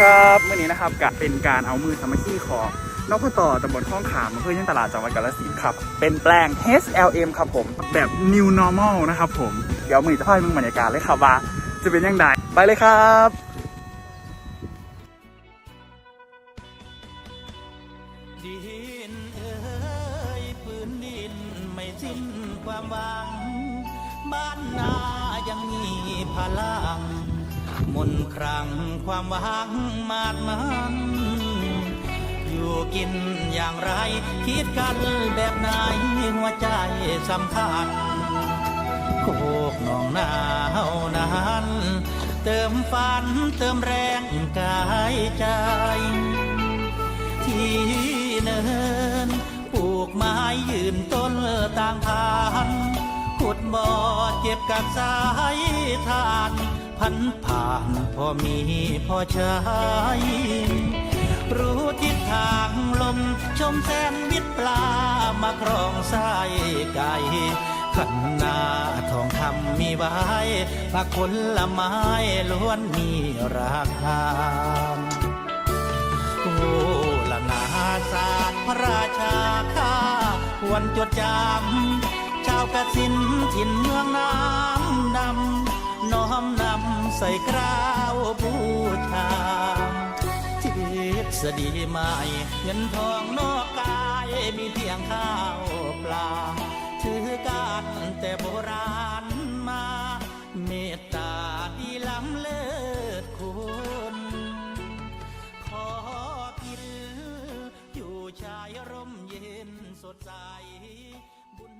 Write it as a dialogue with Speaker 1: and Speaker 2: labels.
Speaker 1: ครับเมื่อนี้นะครับกะเป็นการเอามือสามัคคีของนกต่อตำบลข้องขามอำเภอยังตลาดจังหวัดกาฬสินธุ์ครับ เป็นแปลง HLM ครับผม แบบ New Normal นะครับผม เดี๋ยวมือจะพาไปมึงบรรยากาศเลยครับว่า จะเป็นยังไงไปเลยครับ
Speaker 2: ดินเอ่ยพื้นดินไม่สิ้นความหวัง บ้านนายังมีพลัง มนครั้งความหวังมาดมันอยู่กินอย่างไร คิดกันแบบไหนหัวใจสำคัญโคกหนองนาเฮานั้นเติมฝันเติมแรงกายใจ ที่เนินปลูกไม้ยืนต้นต่างผ่านขุดบ่อเจ็บกับสายทาน พันผ่านพอมีพอใช้รู้ทิศทางลมชมแสนวิทย์ปลามาครองไส้ไก่ขันนาทองคำมีไว้ผักผลไม้ล้วนมีราคาโอ้ละนาศาสตร์พระราชาข้าควรจดจำชาวกสินถิ่นเมืองน้ำดำน้อมน ใส่กราวบูชาทิศดีใหม่เงินทองนอกกายมีเพียงข้าวปลา ถือการแต่โบราณมา เมตตาดีล้ำเลิศคุณขอกินอยู่ชายร่มเย็นสดใสบุญ